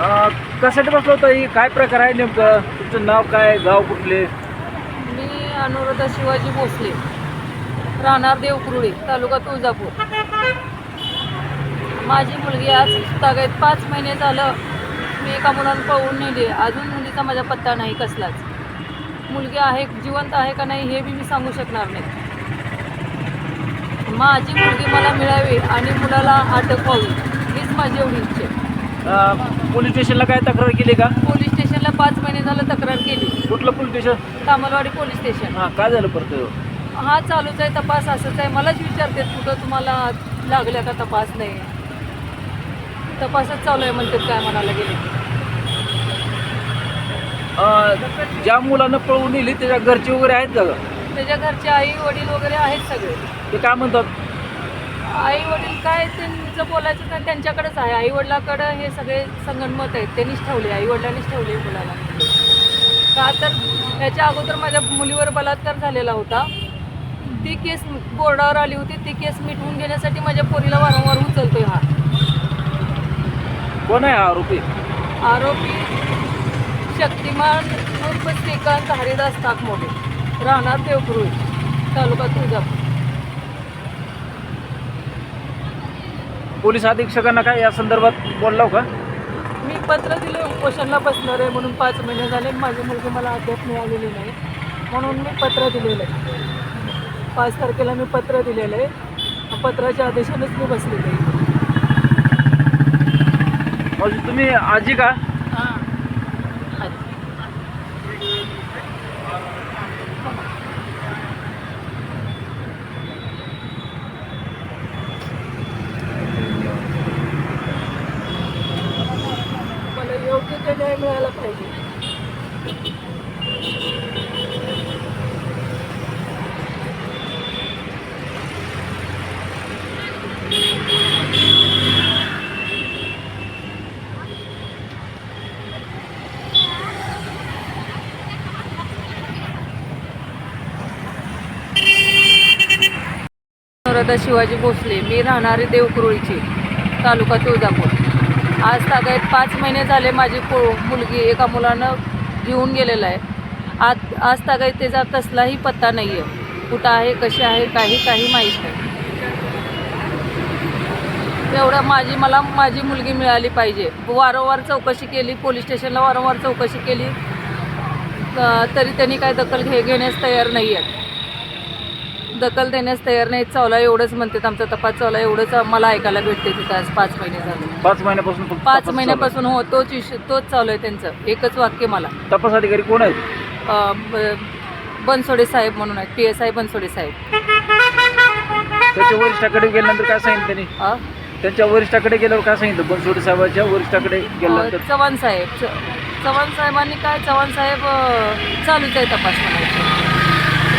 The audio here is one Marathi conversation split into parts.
कशासाठी बसलो होता? ही काय प्रकार आहे नेमकं? तुमचं नाव काय? गाव कुठले? मी अनुराधा शिवाजी भोसले. राहणार देवकुरुळे तालुका तुळजापूर. माझी मुलगी आज तागायत पाच महिने झालं. मी एका मुलानं पळवून नेली. अजून मुलीचा माझा पत्ता नाही कसलाच. मुलगी आहे जिवंत आहे का नाही हे बी मी सांगू शकणार नाही. माझी मुलगी मला मिळावी आणि मुलाला अटक व्हावी हीच माझी एवढी इच्छा आहे. पोलीस स्टेशनला काय तक्रार केली का? पोलीस स्टेशनला पाच महिने झालं तक्रार केली. कुठलं police station? Tamalwadi police station. हां काय झालं परत? हा चालूच आहे तपास असंच आहे. मलाच विचारते कुठं तुम्हाला लागल्या का तपास? नाही. तपासच चालू आहे म्हणतात काय म्हणायला गेले अं, ज्या मुलानं पळवून नेली त्याच्या घरचे वगैरे आहेत का? त्याच्या घरचे आई वडील वगैरे आहेत सगळे. ते काय म्हणतात? आई वडील काय त्यांचं बोलायचं तर त्यांच्याकडेच आहे. आई वडिलाकडं हे सगळे संगणमत आहेत. त्यांनीच ठेवले आई वडिलांनीच ठेवले मुलाला. का तर त्याच्या अगोदर माझ्या मुलीवर बलात्कार झालेला होता. ती केस बोर्डावर आली होती. ती केस मिटवून घेण्यासाठी माझ्या पोरीला वारंवार उचलतोय हा. कोण आहे आरोपी? आरोपी शक्तिमान उर्फ श्रीकांत हरिदास ताकमोडे. राहणार देवकुरुळी तालुका तुळजापूर. पोलीस अधीक्षकांना काय या संदर्भात बोललाव का? मी पत्र दिले उपोषणला बसणार आहे म्हणून पाच महिने झाले माझी मुलगी मला अद्याप मिळालेली नाही. म्हणून मी पत्र दिलेलं आहे. पाच तारखेला मी पत्र दिलेलं आहे. पत्राच्या आदेशानेच मी बसलेली आहे. तुम्ही आजी का मला योग्य ते न्याय मिळाला पाहिजे. शिवाजी भोसले. मी राहणारी देवकुरुळीचे तालुका तुळजापूर. आज तागायत पाच महिने झाले माझी को मुलगी एका मुलानं घेऊन गेलेला आहे. आज आज तागायत त्याचा कसलाही पत्ता नाही आहे कुठं आहे कशी आहे काही काही माहीत नाही. एवढं माझी मला माझी मुलगी मिळाली पाहिजे. वारंवार चौकशी केली पोलीस स्टेशनला वारंवार चौकशी केली. तरी त्यांनी काय दखल घे घेण्यास तयार नाही आहेत दखल देण्यास तयार नाहीत चावला एवढंच म्हणतात आमचा तपास चावला एवढंच मला ऐकायला भेटते तिथं आज पाच महिने झाले. पाच महिन्यापासून पाच तपास महिन्यापासून हो तोच विषय तोच चालू आहे त्यांचं एकच वाक्य मला. आहे. तपास अधिकारी कोण आहेत? अ, ब- बनसोडे साहेब म्हणून आहेत पी एस आय बनसोडे साहेब. त्याच्या वरिष्ठाकडे गेल्यानंतर काय सांगितलं त्यांनी? अ, त्यांच्या वरिष्ठाकडे गेल्यावर काय सांगितलं? बनसोडे साहेबाच्या वरिष्ठाकडे गेल्यानंतर? अ, चव्हाण साहेब च- चव्हाण साहेबांनी काय चव्हाण साहेब अ, चालूच आहे तपास म्हणायचे.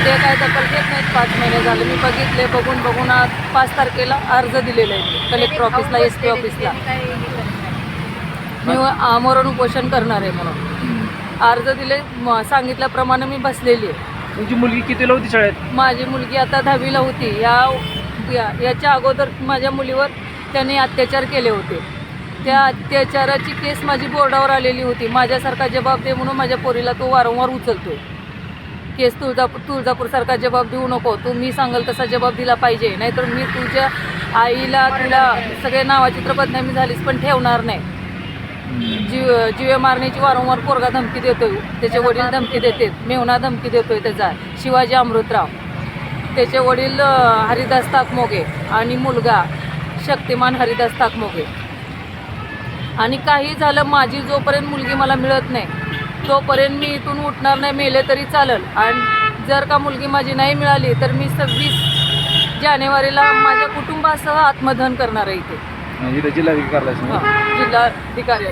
ते काय दखल घेत नाहीत पाच महिने झाले. मी बघितले बघून बघून आज पाच तारखेला अर्ज दिलेला आहे कलेक्टर ऑफिसला एस पी ऑफिसला मी आमरण उपोषण करणार आहे म्हणून. अर्ज दिले म- सांगितल्याप्रमाणे मी बसलेली आहे. तुमची मुलगी कितीला होती शाळेत? माझी मुलगी आता दहावीला होती. या या- याच्या अगोदर माझ्या मुलीवर त्यांनी अत्याचार केले होते. त्या अत्याचाराची केस माझी बोर्डावर आलेली होती. माझ्यासारखा जबाब दे म्हणून माझ्या पोरीला तो वारंवार उचलतोय. केस तुळजापूर तुळजापूरसारखा जबाब देऊ नको. तू मी सांगाल तसा जबाब दिला पाहिजे. नाहीतर मी तुझ्या आईला तुला सगळे नावाचित्र बदनामी झालीच पण ठेवणार नाही. जीव जीवे मारण्याची वारंवार पोरगा धमकी देतोय. त्याचे वडील धमकी देतात. मेहुणा धमकी देतोय त्याचा. शिवाजी अमृतराव. त्याचे वडील हरिदास ताकमोगे आणि मुलगा शक्तिमान हरिदास ताकमोगे. आणि काही झालं माझी जोपर्यंत मुलगी मला मिळत नाही तोपर्यंत मी इथून उठणार नाही मेले तरी चालेल. आणि जर का मुलगी माझी नाही मिळाली तर मी सव्वीस जानेवारीला माझ्या कुटुंबासह आत्मदहन करणार आहे इथे. जिल्हाधिकारी जिल्हाधिकारी